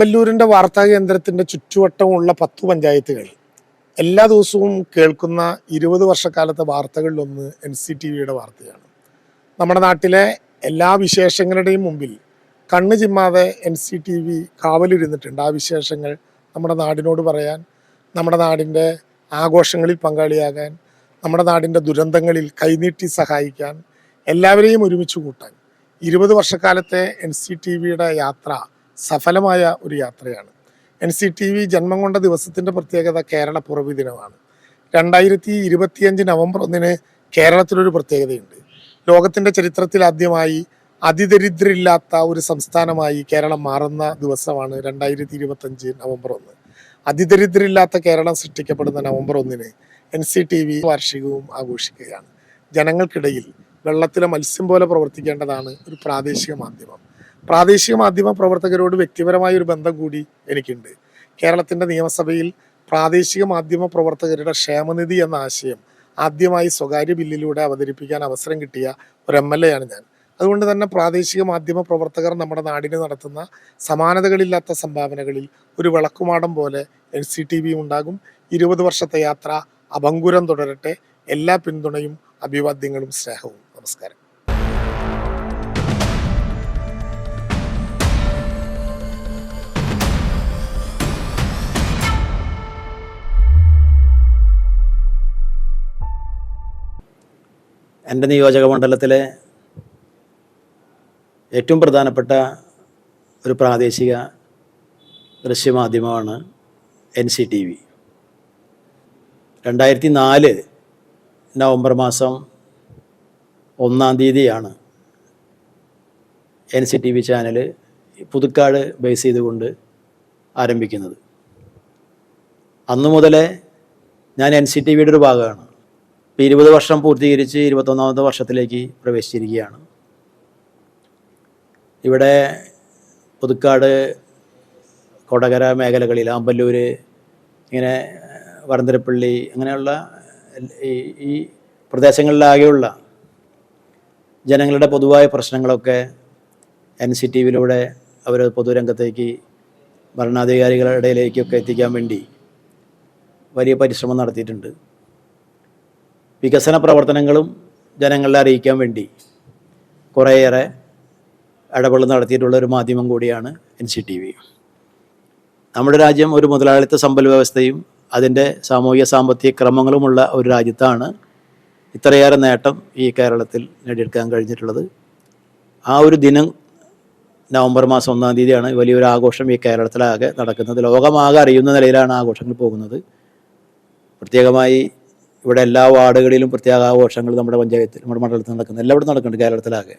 ആമ്പല്ലൂരിന്റെ വാർത്താ കേന്ദ്രത്തിന്റെ ചുറ്റുവട്ടമുള്ള പത്തു പഞ്ചായത്തുകൾ. എല്ലാ ദിവസവും കേൾക്കുന്ന ഇരുപത് വർഷക്കാലത്തെ വാർത്തകളിലൊന്ന് എൻ സി ടി വിയുടെ വാർത്തയാണ്. നമ്മുടെ നാട്ടിലെ എല്ലാ വിശേഷങ്ങളുടെയും മുമ്പിൽ കണ്ണ് ചിമ്മാതെ എൻ സി ടി വി കാവലിരുന്നിട്ടുണ്ട്. ആ വിശേഷങ്ങൾ നമ്മുടെ നാടിനോട് പറയാൻ നമ്മുടെ നാടിന്റെ ആഘോഷങ്ങളിൽ പങ്കാളിയാകാൻ നമ്മുടെ നാടിന്റെ ദുരന്തങ്ങളിൽ കൈനീട്ടി സഹായിക്കാൻ എല്ലാവരെയും ഒരുമിച്ച് കൂട്ടാൻ. ഇരുപത് വർഷക്കാലത്തെ എൻ സി ടി വിയുടെ യാത്ര സഫലമായ ഒരു യാത്രയാണ്. എൻ സി ടി വി ജന്മം കൊണ്ട ദിവസത്തിന്റെ പ്രത്യേകത കേരള പുറവി ദിനമാണ്. രണ്ടായിരത്തി ഇരുപത്തിയഞ്ച് നവംബർ ഒന്നിന് കേരളത്തിലൊരു പ്രത്യേകതയുണ്ട്. ലോകത്തിന്റെ ചരിത്രത്തിൽ ആദ്യമായി അതിദരിദ്രില്ലാത്ത ഒരു സംസ്ഥാനമായി കേരളം മാറുന്ന ദിവസമാണ് രണ്ടായിരത്തി ഇരുപത്തഞ്ച് നവംബർ ഒന്ന്. അതിദരിദ്രില്ലാത്ത കേരളം സൃഷ്ടിക്കപ്പെടുന്ന നവംബർ ഒന്നിന് എൻ സി ടി വി വാർഷികവും ആഘോഷിക്കുകയാണ്. ജനങ്ങൾക്കിടയിൽ വെള്ളത്തിലെ മത്സ്യം പോലെ പ്രവർത്തിക്കേണ്ടതാണ് ഒരു പ്രാദേശിക മാധ്യമം. പ്രാദേശിക മാധ്യമ പ്രവർത്തകരോട് വ്യക്തിപരമായ ഒരു ബന്ധം കൂടി എനിക്കുണ്ട്. കേരളത്തിന്റെ നിയമസഭയിൽ പ്രാദേശിക മാധ്യമ പ്രവർത്തകരുടെ ക്ഷേമനിധി എന്ന ആശയം ആദ്യമായി സ്വകാര്യ ബില്ലിലൂടെ അവതരിപ്പിക്കാൻ അവസരം കിട്ടിയ ഒരു എം എൽ എ ആണ് ഞാൻ. അതുകൊണ്ട് തന്നെ പ്രാദേശിക മാധ്യമ പ്രവർത്തകർ നമ്മുടെ നാടിന് നടത്തുന്ന സമാനതകളില്ലാത്ത സംഭാവനകളിൽ ഒരു വിളക്കുമാടം പോലെ എൻ സി ടി വി ഉണ്ടാകും. ഇരുപത് വർഷത്തെ യാത്ര അഭങ്കുരം തുടരട്ടെ. എല്ലാ പിന്തുണയും അഭിവാദ്യങ്ങളും സ്നേഹവും. നമസ്കാരം. എന്റെ നിയോജക മണ്ഡലത്തിലെ ഏറ്റവും പ്രധാനപ്പെട്ട ഒരു പ്രാദേശിക ദൃശ്യമാധ്യമമാണ് എൻ സി ടി വി. രണ്ടായിരത്തി നാല് നവംബർ മാസം ഒന്നാം തീയതിയാണ് N C T V channel Puthukkad base ചെയ്തുകൊണ്ട് ആരംഭിക്കുന്നത്. അന്നു മുതലേ ഞാൻ എൻ സി ടി വിയുടെ ഒരു ഭാഗമാണ്. ഇപ്പോൾ ഇരുപത് വർഷം പൂർത്തീകരിച്ച് ഇരുപത്തൊന്നാമത്തെ വർഷത്തിലേക്ക് പ്രവേശിച്ചിരിക്കുകയാണ്. ഇവിടെ പുതുക്കാട് കൊടകര മേഖലകളിൽ അമ്പല്ലൂർ ഇങ്ങനെ വരന്തരപ്പള്ളി അങ്ങനെയുള്ള ഈ പ്രദേശങ്ങളിലാകെയുള്ള ജനങ്ങളുടെ പൊതുവായ പ്രശ്നങ്ങളൊക്കെ എൻ സി ടി വിയിലൂടെ അവർ പൊതുരംഗത്തേക്ക് ഭരണാധികാരികളുടെ ഇടയിലേക്കൊക്കെ എത്തിക്കാൻ വേണ്ടി വലിയ പരിശ്രമം നടത്തിയിട്ടുണ്ട്. വികസന പ്രവർത്തനങ്ങളും ജനങ്ങളെ അറിയിക്കാൻ വേണ്ടി കുറേയേറെ ഇടപെടൽ നടത്തിയിട്ടുള്ള ഒരു മാധ്യമം കൂടിയാണ് എൻ സി ടി വി. നമ്മുടെ രാജ്യം ഒരു മുതലാളിത്ത സമ്പൽ വ്യവസ്ഥയും അതിന്റെ സാമൂഹിക സാമ്പത്തിക ക്രമങ്ങളുമുള്ള ഒരു രാജ്യത്താണ് ഇത്രയേറെ നേട്ടം ഈ കേരളത്തിൽ നേടിയെടുക്കാൻ കഴിഞ്ഞിട്ടുള്ളത്. ആ ഒരു ദിനം നവംബർ മാസം ഒന്നാം തീയതിയാണ് വലിയൊരു ആഘോഷം ഈ കേരളത്തിലാകെ നടക്കുന്നത്. ലോകമാകെ അറിയുന്ന നിലയിലാണ് ആഘോഷങ്ങൾ പോകുന്നത്. പ്രത്യേകമായി ഇവിടെ എല്ലാ വാർഡുകളിലും പ്രത്യേക ആഘോഷങ്ങൾ നമ്മുടെ പഞ്ചായത്തിൽ നമ്മുടെ മണ്ഡലത്തിൽ നടക്കുന്നത് എല്ലായിടത്തും നടക്കുന്നുണ്ട് കേരളത്തിലാകെ.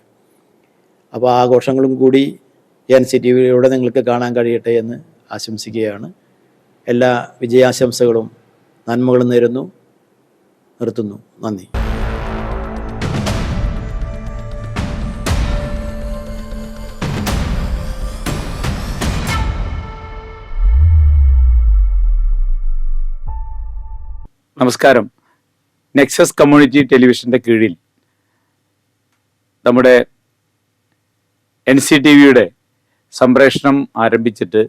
അപ്പോൾ ആഘോഷങ്ങളും കൂടി എൻ സി ടി വിയിലൂടെ നിങ്ങൾക്ക് കാണാൻ കഴിയട്ടെ എന്ന് ആശംസിക്കുകയാണ്. എല്ലാ വിജയാശംസകളും നന്മകളും നേരുന്നു. നിർത്തുന്നു. നന്ദി. നമസ്കാരം. നെക്സസ് കമ്മ്യൂണിറ്റി ടെലിവിഷന്റെ കീഴിൽ നമ്മുടെ എൻ സി ടി വിയുടെ സംപ്രേഷണം ആരംഭിച്ചിട്ട്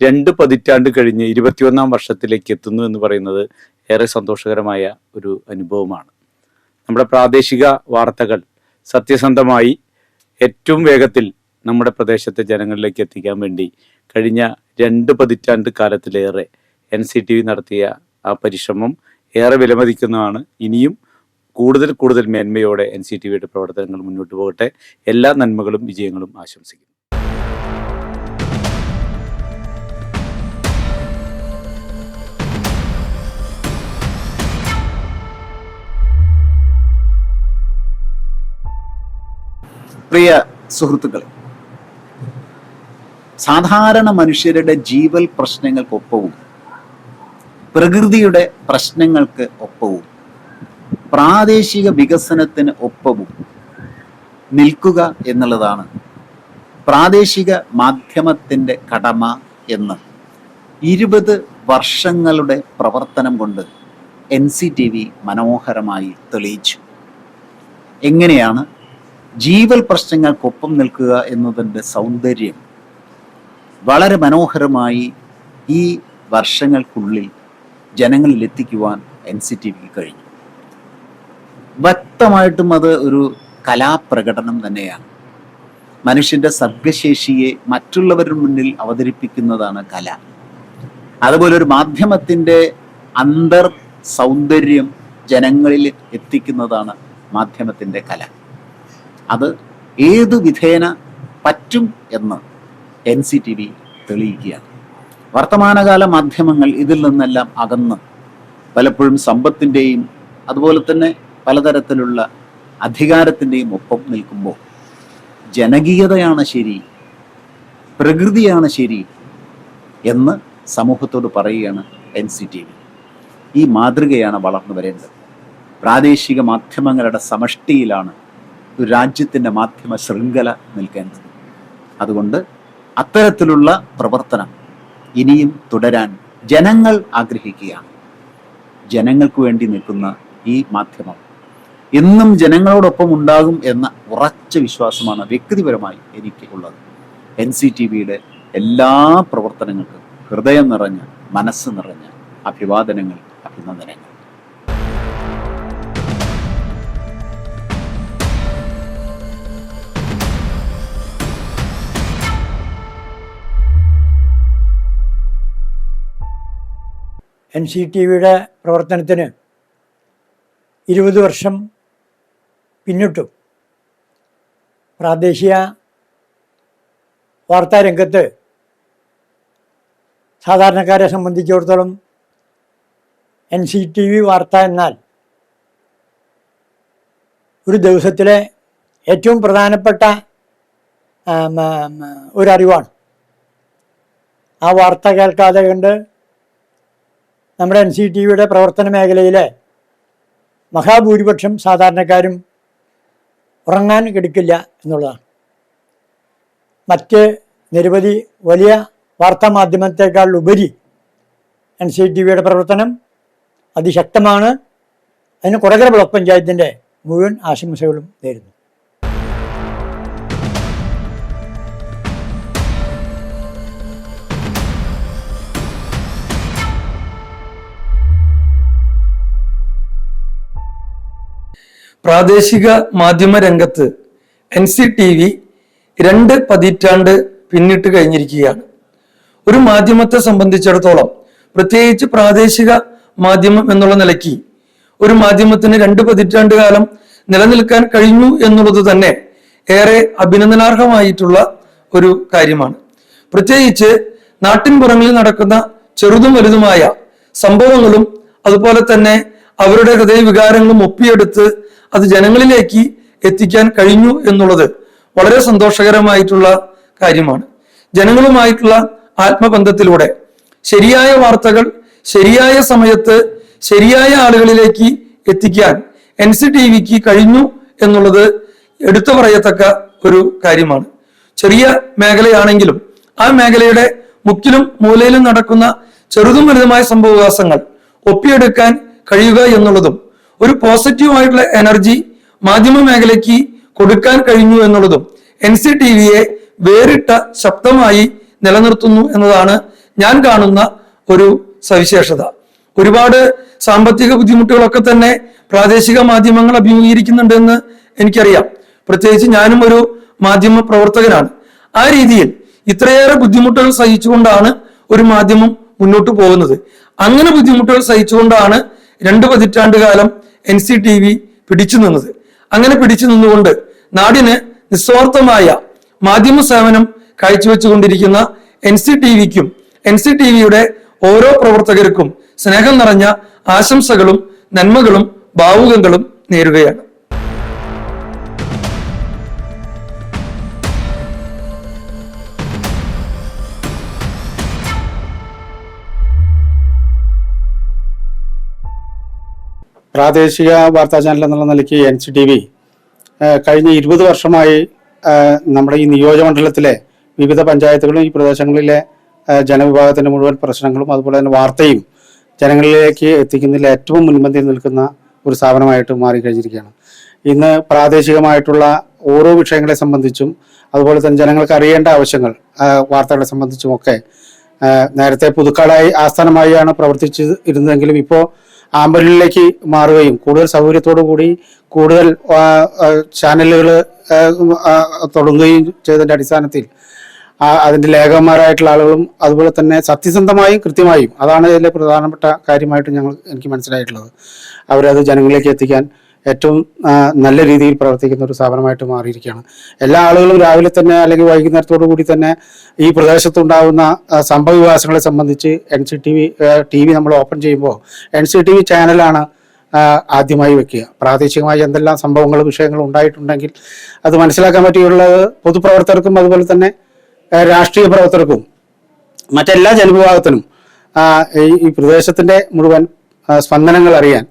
രണ്ട് പതിറ്റാണ്ട് കഴിഞ്ഞ് ഇരുപത്തിയൊന്നാം വർഷത്തിലേക്ക് എത്തുന്നു എന്ന് പറയുന്നത് ഏറെ സന്തോഷകരമായ ഒരു അനുഭവമാണ്. നമ്മുടെ പ്രാദേശിക വാർത്തകൾ സത്യസന്ധമായി ഏറ്റവും വേഗത്തിൽ നമ്മുടെ പ്രദേശത്തെ ജനങ്ങളിലേക്ക് എത്തിക്കാൻ വേണ്ടി കഴിഞ്ഞ രണ്ട് പതിറ്റാണ്ട് കാലത്തിലേറെ എൻ സി ടി വി നടത്തിയ ആ പരിശ്രമം ഏറെ വിലമതിക്കുന്നതാണ്. ഇനിയും കൂടുതൽ കൂടുതൽ മേന്മയോടെ എൻ സി ടി വിയുടെ പ്രവർത്തനങ്ങൾ മുന്നോട്ട് പോകട്ടെ. എല്ലാ നന്മകളും വിജയങ്ങളും ആശംസിക്കുന്നു. പ്രിയ സുഹൃത്തുക്കളെ സാധാരണ മനുഷ്യരുടെ ജീവൽ പ്രശ്നങ്ങൾക്കൊപ്പവും പ്രകൃതിയുടെ പ്രശ്നങ്ങൾക്ക് ഒപ്പവും പ്രാദേശിക വികസനത്തിന് ഒപ്പവും നിൽക്കുക എന്നുള്ളതാണ് പ്രാദേശിക മാധ്യമത്തിന്റെ കടമ എന്ന്. ഇരുപത് വർഷങ്ങളുടെ പ്രവർത്തനം കൊണ്ട് എൻ സി ടി വി മനോഹരമായി തെളിയിച്ചു. എങ്ങനെയാണ് ജീവൽ പ്രശ്നങ്ങൾക്കൊപ്പം നിൽക്കുക എന്നതിന്റെ സൗന്ദര്യം വളരെ മനോഹരമായി ഈ വർഷങ്ങൾക്കുള്ളിൽ ജനങ്ങളിൽ എത്തിക്കുവാൻ എൻ സി ടി വിക്ക് കഴിഞ്ഞു. വ്യക്തമായിട്ടും അത് ഒരു കലാപ്രകടനം തന്നെയാണ്. മനുഷ്യന്റെ സർഗശേഷിയെ മറ്റുള്ളവരുടെ മുന്നിൽ അവതരിപ്പിക്കുന്നതാണ് കല. അതുപോലെ ഒരു മാധ്യമത്തിന്റെ അന്തർ സൗന്ദര്യം ജനങ്ങളിൽ എത്തിക്കുന്നതാണ് മാധ്യമത്തിന്റെ കല. അത് ഏതു വിധേന പറ്റും എന്ന് എൻ സി ടി വി തെളിയിക്കുകയാണ്. വർത്തമാനകാല മാധ്യമങ്ങൾ ഇതിൽ നിന്നെല്ലാം അകന്ന് പലപ്പോഴും സമ്പത്തിന്റെയും അതുപോലെ തന്നെ പലതരത്തിലുള്ള അധികാരത്തിന്റെയും ഒപ്പം നിൽക്കുമ്പോൾ ജനകീയതയാണ് ശരി പ്രകൃതിയാണ് ശരി എന്ന് സമൂഹത്തോട് പറയുകയാണ് എൻ സി ടി വി. ഈ മാതൃകയാണ് വളർന്നു വരേണ്ടത്. പ്രാദേശിക മാധ്യമങ്ങളുടെ സമഷ്ടിയിലാണ് ഒരു രാജ്യത്തിന്റെ മാധ്യമ ശൃംഖല നിൽക്കേണ്ടത്. അതുകൊണ്ട് അത്തരത്തിലുള്ള പ്രവർത്തനം ഇനിയും തുടരാൻ ജനങ്ങൾ ആഗ്രഹിക്കുകയാണ്. ജനങ്ങൾക്ക് വേണ്ടി നിൽക്കുന്ന ഈ മാധ്യമം എന്നും ജനങ്ങളോടൊപ്പം ഉണ്ടാകും എന്ന ഉറച്ച വിശ്വാസമാണ് വ്യക്തിപരമായി എനിക്ക് ഉള്ളത്. എൻ സി ടി വിയുടെ എല്ലാ പ്രവർത്തനങ്ങൾക്കും ഹൃദയം നിറഞ്ഞ മനസ്സ് നിറഞ്ഞ അഭിവാദനങ്ങൾ അഭിനന്ദനങ്ങൾ. എൻ സി ടി വിയുടെ പ്രവർത്തനത്തിന് ഇരുപത് വർഷം പിന്നിട്ടു. പ്രാദേശിക വാർത്താരംഗത്ത് സാധാരണക്കാരെ സംബന്ധിച്ചിടത്തോളം എൻ സി ടി വി വാർത്ത എന്നാൽ ഒരു ദിവസത്തിലെ ഏറ്റവും പ്രധാനപ്പെട്ട ഒരറിവാണ്. ആ വാർത്ത കേൾക്കാതെ കണ്ട് നമ്മുടെ എൻ സി ടി വിയുടെ പ്രവർത്തന മേഖലയിലെ മഹാഭൂരിപക്ഷം സാധാരണക്കാരും ഉറങ്ങാൻ കിടക്കില്ല എന്നുള്ളതാണ്. മറ്റ് നിരവധി വലിയ വാർത്താ മാധ്യമത്തെക്കാൾ ഉപരി എൻ സി ടി വിയുടെ പ്രവർത്തനം അതിശക്തമാണ്. അതിന് കുറകര ബ്ലോക്ക് പഞ്ചായത്തിന്റെ മുഴുവൻ ആശംസകളും നേരുന്നു. പ്രാദേശിക മാധ്യമ രംഗത്ത് എൻ സി ടി വി രണ്ട് പതിറ്റാണ്ട് പിന്നിട്ട് കഴിഞ്ഞിരിക്കുകയാണ്. ഒരു മാധ്യമത്തെ സംബന്ധിച്ചിടത്തോളം പ്രത്യേകിച്ച് പ്രാദേശിക മാധ്യമം എന്നുള്ള നിലയ്ക്ക് ഒരു മാധ്യമത്തിന് രണ്ട് പതിറ്റാണ്ട് കാലം നിലനിൽക്കാൻ കഴിഞ്ഞു എന്നുള്ളത് തന്നെ ഏറെ അഭിനന്ദനാർഹമായിട്ടുള്ള ഒരു കാര്യമാണ്. പ്രത്യേകിച്ച് നാട്ടിൻപുറങ്ങളിൽ നടക്കുന്ന ചെറുതും വലുതുമായ സംഭവങ്ങളും അതുപോലെ തന്നെ അവരുടെ ഹൃദയ വികാരങ്ങളും ഒപ്പിയെടുത്ത് അത് ജനങ്ങളിലേക്ക് എത്തിക്കാൻ കഴിഞ്ഞു എന്നുള്ളത് വളരെ സന്തോഷകരമായിട്ടുള്ള കാര്യമാണ്. ജനങ്ങളുമായിട്ടുള്ള ആത്മബന്ധത്തിലൂടെ ശരിയായ വാർത്തകൾ ശരിയായ സമയത്ത് ശരിയായ ആളുകളിലേക്ക് എത്തിക്കാൻ എൻ സി ടി വിക്ക് കഴിഞ്ഞു എന്നുള്ളത് എടുത്തു പറയത്തക്ക ഒരു കാര്യമാണ്. ചെറിയ മേഖലയാണെങ്കിലും ആ മേഖലയുടെ മുക്കിലും മൂലയിലും നടക്കുന്ന ചെറുതും വലുതുമായ സംഭവവികാസങ്ങൾ ഒപ്പിയെടുക്കാൻ കഴിയുക എന്നുള്ളതും ഒരു പോസിറ്റീവായിട്ടുള്ള എനർജി മാധ്യമ മേഖലയ്ക്ക് കൊടുക്കാൻ കഴിഞ്ഞു എന്നുള്ളതും എൻ സി ടി വിയെ വേറിട്ട ശബ്ദമായി നിലനിർത്തുന്നു എന്നതാണ് ഞാൻ കാണുന്ന ഒരു സവിശേഷത. ഒരുപാട് സാമ്പത്തിക ബുദ്ധിമുട്ടുകളൊക്കെ തന്നെ പ്രാദേശിക മാധ്യമങ്ങൾ അഭിമുഖീകരിക്കുന്നുണ്ടെന്ന് എനിക്കറിയാം. പ്രത്യേകിച്ച് ഞാനും ഒരു മാധ്യമ പ്രവർത്തകനാണ്. ആ രീതിയിൽ ഇത്രയേറെ ബുദ്ധിമുട്ടുകൾ സഹിച്ചുകൊണ്ടാണ് ഒരു മാധ്യമം മുന്നോട്ട് പോകുന്നത്. അങ്ങനെ ബുദ്ധിമുട്ടുകൾ സഹിച്ചുകൊണ്ടാണ് രണ്ട് പതിറ്റാണ്ട് കാലം എൻ സി ടി വി പിടിച്ചു നിന്നത്. അങ്ങനെ പിടിച്ചു നിന്നുകൊണ്ട് നാടിന് നിസ്വാർത്ഥമായ മാധ്യമ സേവനം കാഴ്ചവെച്ചുകൊണ്ടിരിക്കുന്ന എൻ സി ടി വിക്കും എൻ സി ടി വിയുടെ ഓരോ പ്രവർത്തകർക്കും സ്നേഹം നിറഞ്ഞ ആശംസകളും നന്മകളും ഭാവുകങ്ങളും നേരുകയാണ്. പ്രാദേശിക വാർത്താ ചാനൽ എന്നുള്ള നിലയ്ക്ക് എൻ സി ടി വി കഴിഞ്ഞ ഇരുപത് വർഷമായി നമ്മുടെ ഈ നിയോജകമണ്ഡലത്തിലെ വിവിധ പഞ്ചായത്തുകളും ഈ പ്രദേശങ്ങളിലെ ജനവിഭാഗത്തിന്റെ മുഴുവൻ പ്രശ്നങ്ങളും അതുപോലെ തന്നെ വാർത്തയും ജനങ്ങളിലേക്ക് എത്തിക്കുന്നതിൽ ഏറ്റവും മുൻപന്തിയിൽ നിൽക്കുന്ന ഒരു സ്ഥാപനമായിട്ട് മാറിക്കഴിഞ്ഞിരിക്കുകയാണ്. ഇന്ന് പ്രാദേശികമായിട്ടുള്ള ഓരോ വിഷയങ്ങളെ സംബന്ധിച്ചും അതുപോലെ തന്നെ ജനങ്ങൾക്ക് അറിയേണ്ട ആവശ്യങ്ങൾ വാർത്തകളെ സംബന്ധിച്ചും ഒക്കെ നേരത്തെ പുതുക്കാടായി ആസ്ഥാനമായാണ് പ്രവർത്തിച്ച് ഇരുന്നതെങ്കിലും ഇപ്പോൾ ആമ്പലിലേക്ക് മാറുകയും കൂടുതൽ സൗകര്യത്തോടു കൂടി കൂടുതൽ ചാനലുകൾ തുടങ്ങുകയും ചെയ്തതിന്റെ അടിസ്ഥാനത്തിൽ അതിന്റെ ലേഖകന്മാരായിട്ടുള്ള ആളുകളും അതുപോലെ തന്നെ സത്യസന്ധമായും കൃത്യമായും അതാണ് ഇതിലെ പ്രധാനപ്പെട്ട കാര്യമായിട്ട് ഞങ്ങൾ എനിക്ക് മനസ്സിലായിട്ടുള്ളത്. അവരത് ജനങ്ങളിലേക്ക് എത്തിക്കാൻ ഏറ്റവും നല്ല രീതിയിൽ പ്രവർത്തിക്കുന്ന ഒരു സ്ഥാപനമായിട്ട് മാറിയിരിക്കുകയാണ്. എല്ലാ ആളുകളും രാവിലെ തന്നെ അല്ലെങ്കിൽ വൈകുന്നേരത്തോടു കൂടി തന്നെ ഈ പ്രദേശത്തുണ്ടാകുന്ന സംഭവ വികാസങ്ങളെ സംബന്ധിച്ച് N C T V T V നമ്മൾ ഓപ്പൺ ചെയ്യുമ്പോൾ എൻ സി ടി വി ചാനലാണ് ആദ്യമായി വെക്കുക. പ്രാദേശികമായി എന്തെല്ലാം സംഭവങ്ങളും വിഷയങ്ങളും ഉണ്ടായിട്ടുണ്ടെങ്കിൽ അത് മനസ്സിലാക്കാൻ പറ്റിയുള്ളത് പൊതുപ്രവർത്തകർക്കും അതുപോലെ തന്നെ രാഷ്ട്രീയ പ്രവർത്തകർക്കും മറ്റെല്ലാ ജനവിഭാഗത്തിനും ഈ- പ്രദേശത്തിന്റെ മുഴുവൻ സ്പന്ദനങ്ങൾ അറിയാൻ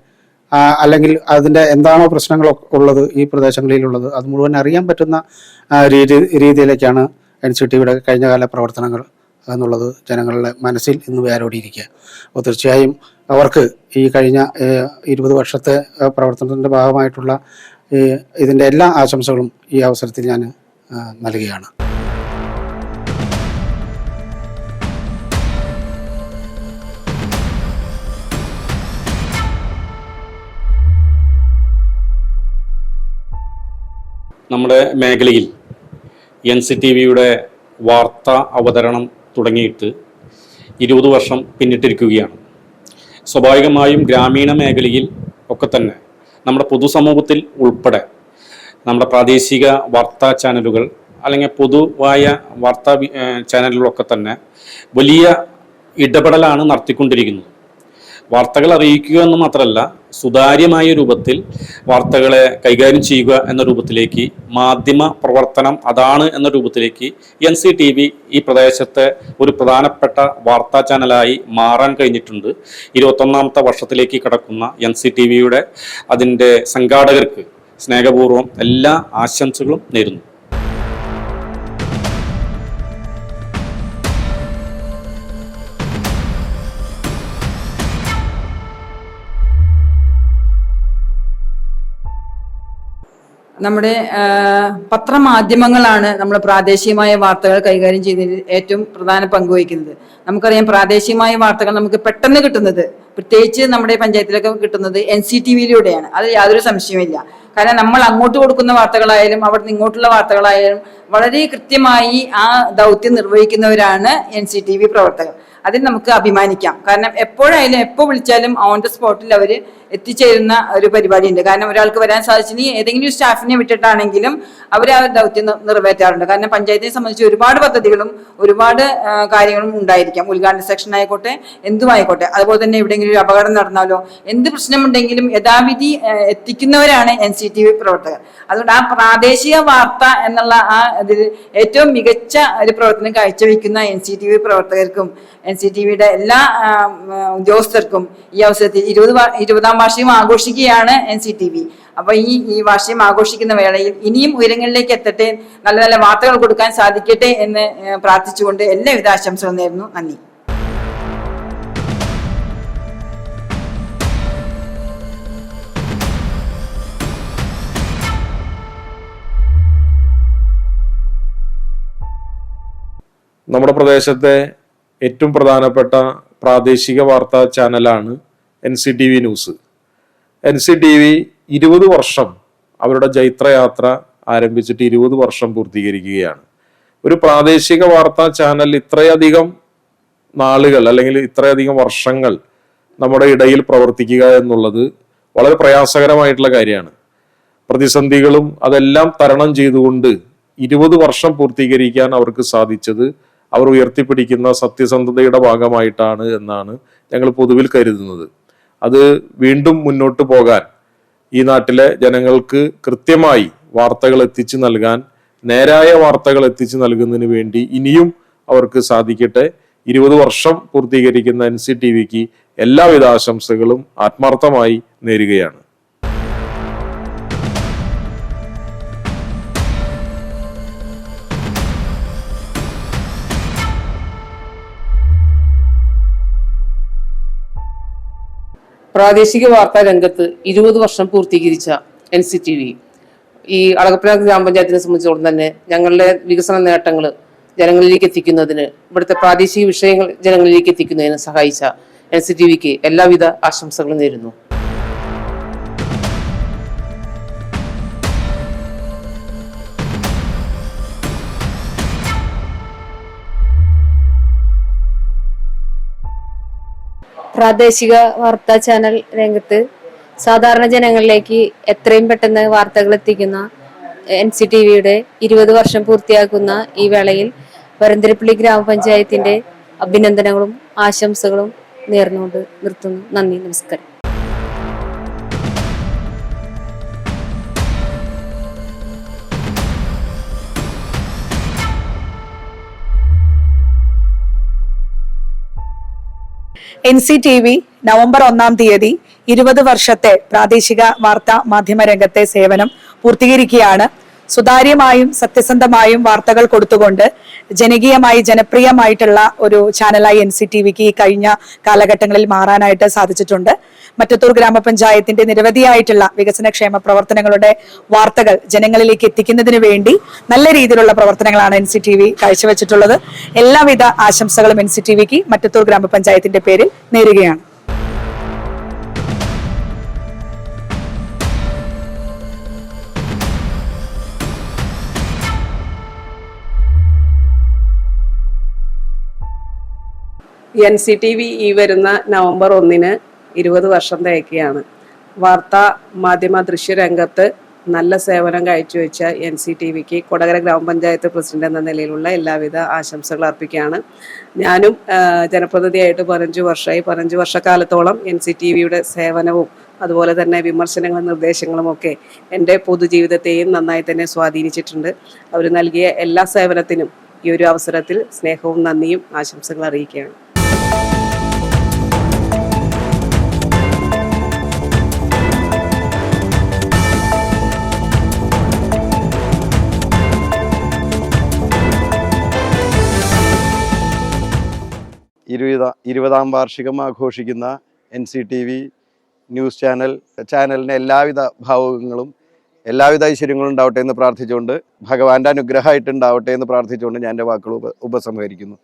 അല്ലെങ്കിൽ അതിന്റെ എന്താണോ പ്രശ്നങ്ങളൊക്കെ ഉള്ളത് ഈ പ്രദേശങ്ങളിലുള്ളത് അത് മുഴുവൻ അറിയാൻ പറ്റുന്ന രീതി രീതിയിലേക്കാണ് എൻ സി ടിയുടെ കഴിഞ്ഞകാല പ്രവർത്തനങ്ങൾ എന്നുള്ളത് ജനങ്ങളുടെ മനസ്സിൽ ഇന്ന് വേരോടിയിരിക്കുക. അപ്പോൾ തീർച്ചയായും അവർക്ക് ഈ കഴിഞ്ഞ ഇരുപത് വർഷത്തെ പ്രവർത്തനത്തിന്റെ ഭാഗമായിട്ടുള്ള ഇതിന്റെ എല്ലാ ആശംസകളും ഈ അവസരത്തിൽ ഞാൻ നൽകുകയാണ്. നമ്മുടെ മേഖലയിൽ എൻ സി ടി വിയുടെ വാർത്താ അവതരണം തുടങ്ങിയിട്ട് ഇരുപത് വർഷം പിന്നിട്ടിരിക്കുകയാണ്. സ്വാഭാവികമായും ഗ്രാമീണ മേഖലയിൽ ഒക്കെ തന്നെ നമ്മുടെ പൊതുസമൂഹത്തിൽ ഉൾപ്പെടെ നമ്മുടെ പ്രാദേശിക വാർത്താ ചാനലുകൾ അല്ലെങ്കിൽ പൊതുവായ വാർത്താ ചാനലുകളൊക്കെ തന്നെ വലിയ ഇടപെടലാണ് നടത്തിക്കൊണ്ടിരിക്കുന്നത്. വാർത്തകൾ അറിയിക്കുക എന്ന് മാത്രമല്ല സുതാര്യമായ രൂപത്തിൽ വാർത്തകളെ കൈകാര്യം ചെയ്യുക എന്ന രൂപത്തിലേക്ക് മാധ്യമ പ്രവർത്തനം അതാണ് എന്ന രൂപത്തിലേക്ക് എൻ സി ടി വി ഈ പ്രദേശത്തെ ഒരു പ്രധാനപ്പെട്ട വാർത്താ ചാനലായി മാറാൻ കഴിഞ്ഞിട്ടുണ്ട്. ഇരുപത്തൊന്നാമത്തെ വർഷത്തിലേക്ക് കടക്കുന്ന എൻ സി ടി വിയുടെ അതിന്റെ സംഘാടകർക്ക് സ്നേഹപൂർവം എല്ലാ ആശംസകളും നേരുന്നു. നമ്മുടെ പത്രമാധ്യമങ്ങളാണ് നമ്മൾ പ്രാദേശികമായ വാർത്തകൾ കൈകാര്യം ചെയ്യുന്നതിൽ ഏറ്റവും പ്രധാന പങ്ക് വഹിക്കുന്നത്. നമുക്കറിയാം പ്രാദേശികമായ വാർത്തകൾ നമുക്ക് പെട്ടെന്ന് കിട്ടുന്നത് പ്രത്യേകിച്ച് നമ്മുടെ പഞ്ചായത്തിലൊക്കെ കിട്ടുന്നത് എൻ സി ടി വിയിലൂടെയാണ്. അത് യാതൊരു സംശയമില്ല കാരണം നമ്മൾ അങ്ങോട്ട് കൊടുക്കുന്ന വാർത്തകളായാലും അവിടെ നിന്ന് ഇങ്ങോട്ടുള്ള വാർത്തകളായാലും വളരെ കൃത്യമായി ആ ദൗത്യം നിർവഹിക്കുന്നവരാണ് എൻ സി ടി വി പ്രവർത്തകർ. അതിൽ നമുക്ക് അഭിമാനിക്കാം. കാരണം എപ്പോഴായാലും എപ്പോൾ വിളിച്ചാലും ഓൺ ദ സ്പോട്ടിൽ അവർ എത്തിച്ചേരുന്ന ഒരു പരിപാടിയുണ്ട്. കാരണം ഒരാൾക്ക് വരാൻ സാധിച്ചില്ലെങ്കിൽ ഏതെങ്കിലും സ്റ്റാഫിനെ വിട്ടിട്ടാണെങ്കിലും അവർ ആ ദൗത്യം നിറവേറ്റാറുണ്ട്. കാരണം പഞ്ചായത്തിനെ സംബന്ധിച്ച് ഒരുപാട് പദ്ധതികളും ഒരുപാട് കാര്യങ്ങളും ഉണ്ടായിരിക്കാം. ഉദ്ഘാടന സെക്ഷൻ ആയിക്കോട്ടെ എന്തുമായിക്കോട്ടെ അതുപോലെ തന്നെ എവിടെയെങ്കിലും ഒരു അപകടം നടന്നാലോ എന്ത് പ്രശ്നമുണ്ടെങ്കിലും യഥാവിധി എത്തിക്കുന്നവരാണ് എൻ സി ടി വി പ്രവർത്തകർ. അതുകൊണ്ട് ആ പ്രാദേശിക വാർത്ത എന്നുള്ള ആ ഇതിൽ ഏറ്റവും മികച്ച ഒരു പ്രവർത്തനം കാഴ്ചവെക്കുന്ന എൻ സി ടി വി പ്രവർത്തകർക്കും സി ടി വിയുടെ എല്ലാ ഉദ്യോഗസ്ഥർക്കും ഈ അവസരത്തിൽ ഇരുപത് ഇരുപതാം വാർഷികം ആഘോഷിക്കുകയാണ് എൻ സി ടി വി അപ്പൊ ഈ ഈ വാർഷികം ആഘോഷിക്കുന്ന വേളയിൽ ഇനിയും ഉയരങ്ങളിലേക്ക് എത്തട്ടെ നല്ല നല്ല വാർത്തകൾ കൊടുക്കാൻ സാധിക്കട്ടെ എന്ന് പ്രാർത്ഥിച്ചുകൊണ്ട് എല്ലാവിധ ആശംസകളും നേരുന്നു. നന്ദി. നമ്മുടെ പ്രദേശത്തെ ഏറ്റവും പ്രധാനപ്പെട്ട പ്രാദേശിക വാർത്താ ചാനലാണ് N C T V news. N C T V ഇരുപത് വർഷം അവരുടെ ജൈത്രയാത്ര ആരംഭിച്ചിട്ട് ഇരുപത് വർഷം പൂർത്തീകരിക്കുകയാണ്. ഒരു പ്രാദേശിക വാർത്താ ചാനൽ ഇത്രയധികം നാളുകൾ അല്ലെങ്കിൽ ഇത്രയധികം വർഷങ്ങൾ നമ്മുടെ ഇടയിൽ പ്രവർത്തിക്കുക എന്നുള്ളത് വളരെ പ്രയാസകരമായിട്ടുള്ള കാര്യമാണ്. പ്രതിസന്ധികളും അതെല്ലാം തരണം ചെയ്തുകൊണ്ട് ഇരുപത് വർഷം പൂർത്തീകരിക്കാൻ അവർക്ക് സാധിച്ചത് അവർ ഉയർത്തിപ്പിടിക്കുന്ന സത്യസന്ധതയുടെ ഭാഗമായിട്ടാണ് എന്നാണ് ഞങ്ങൾ പൊതുവിൽ കരുതുന്നത്. അത് വീണ്ടും മുന്നോട്ട് പോകാൻ ഈ നാട്ടിലെ ജനങ്ങൾക്ക് കൃത്യമായി വാർത്തകൾ എത്തിച്ചു നൽകാൻ നേരായ വാർത്തകൾ എത്തിച്ചു നൽകുന്നതിന് വേണ്ടി ഇനിയും അവർക്ക് സാധിക്കട്ടെ. ഇരുപത് വർഷം പൂർത്തീകരിക്കുന്ന എൻ സി ടി വിക്ക് എല്ലാവിധ ആശംസകളും ആത്മാർത്ഥമായി നേരുകയാണ്. പ്രാദേശിക വാർത്താ രംഗത്ത് ഇരുപത് വർഷം പൂർത്തീകരിച്ച എൻ സി ടി വി. ഈ അളകപ്പുഴ ഗ്രാമപഞ്ചായത്തിനെ സംബന്ധിച്ചോളം തന്നെ ഞങ്ങളുടെ വികസന നേട്ടങ്ങൾ ജനങ്ങളിലേക്ക് എത്തിക്കുന്നതിന് ഇവിടുത്തെ പ്രാദേശിക വിഷയങ്ങൾ ജനങ്ങളിലേക്ക് എത്തിക്കുന്നതിന് സഹായിച്ച എൻ സി ടി വിക്ക് എല്ലാവിധ ആശംസകളും നേരുന്നു. പ്രാദേശിക വാർത്താ ചാനൽ രംഗത്ത് സാധാരണ ജനങ്ങളിലേക്ക് എത്രയും പെട്ടെന്ന് വാർത്തകൾ എത്തിക്കുന്ന എൻ സി ടി വിയുടെ ഇരുപത് വർഷം പൂർത്തിയാക്കുന്ന ഈ വേളയിൽ വരന്തിരപ്പള്ളി ഗ്രാമപഞ്ചായത്തിന്റെ അഭിനന്ദനങ്ങളും ആശംസകളും നേർന്നുകൊണ്ട് നിർത്തുന്നു. നന്ദി നമസ്കാരം. N C T V November ഒന്നാം തീയതി ഇരുപത് വർഷത്തെ പ്രാദേശിക വാർത്താ മാധ്യമ രംഗത്തെ സേവനം പൂർത്തീകരിക്കുകയാണ്. സുതാര്യമായും സത്യസന്ധമായും വാർത്തകൾ കൊടുത്തുകൊണ്ട് ജനകീയമായി ജനപ്രിയമായിട്ടുള്ള ഒരു ചാനലായി എൻ സി ടി വിക്ക് ഈ കഴിഞ്ഞ കാലഘട്ടങ്ങളിൽ മാറാനായിട്ട് സാധിച്ചിട്ടുണ്ട്. മറ്റത്തൂർ ഗ്രാമപഞ്ചായത്തിന്റെ നിരവധിയായിട്ടുള്ള വികസനക്ഷേമ പ്രവർത്തനങ്ങളുടെ വാർത്തകൾ ജനങ്ങളിലേക്ക് എത്തിക്കുന്നതിന് വേണ്ടി നല്ല രീതിയിലുള്ള പ്രവർത്തനങ്ങളാണ് എൻ സി ടി വി കാഴ്ചവെച്ചിട്ടുള്ളത്. എല്ലാവിധ ആശംസകളും എൻ സി ടി വിക്ക് മറ്റത്തൂർ ഗ്രാമപഞ്ചായത്തിന്റെ പേരിൽ നേരുകയാണ്. എൻ സി ടി വി ഈ വരുന്ന നവംബർ ഒന്നിന് ഇരുപത് വർഷം തേക്കിയാണ് വാർത്താ മാധ്യമ ദൃശ്യരംഗത്ത് നല്ല സേവനം കാഴ്ചവെച്ച എൻ സി ടി വിക്ക് കൊടകര ഗ്രാമപഞ്ചായത്ത് പ്രസിഡന്റ് എന്ന നിലയിലുള്ള എല്ലാവിധ ആശംസകൾ അർപ്പിക്കുകയാണ്. ഞാനും ജനപ്രതിനിധിയായിട്ട് പതിനഞ്ച് വർഷമായി പതിനഞ്ച് വർഷക്കാലത്തോളം എൻ സി ടി വിയുടെ സേവനവും അതുപോലെ തന്നെ വിമർശനങ്ങളും നിർദ്ദേശങ്ങളും ഒക്കെ എന്റെ പൊതുജീവിതത്തെയും നന്നായി തന്നെ സ്വാധീനിച്ചിട്ടുണ്ട്. അവർ നൽകിയ എല്ലാ സേവനത്തിനും ഈ ഒരു അവസരത്തിൽ സ്നേഹവും നന്ദിയും ആശംസകൾ അറിയിക്കുകയാണ്. ഇരുപത ഇരുപതാം വാർഷികം ആഘോഷിക്കുന്ന N C T V news channel ചാനലിന് എല്ലാവിധ ഭാവുകങ്ങളും എല്ലാവിധ ഐശ്വര്യങ്ങളും ഉണ്ടാവട്ടെ എന്ന് പ്രാർത്ഥിച്ചുകൊണ്ട് ഭഗവാന്റെ അനുഗ്രഹമായിട്ട് ഉണ്ടാവട്ടെ എന്ന് പ്രാർത്ഥിച്ചുകൊണ്ട് ഞാൻ എന്റെ വാക്കുകൾ ഉപ ഉപസംഹരിക്കുന്നു.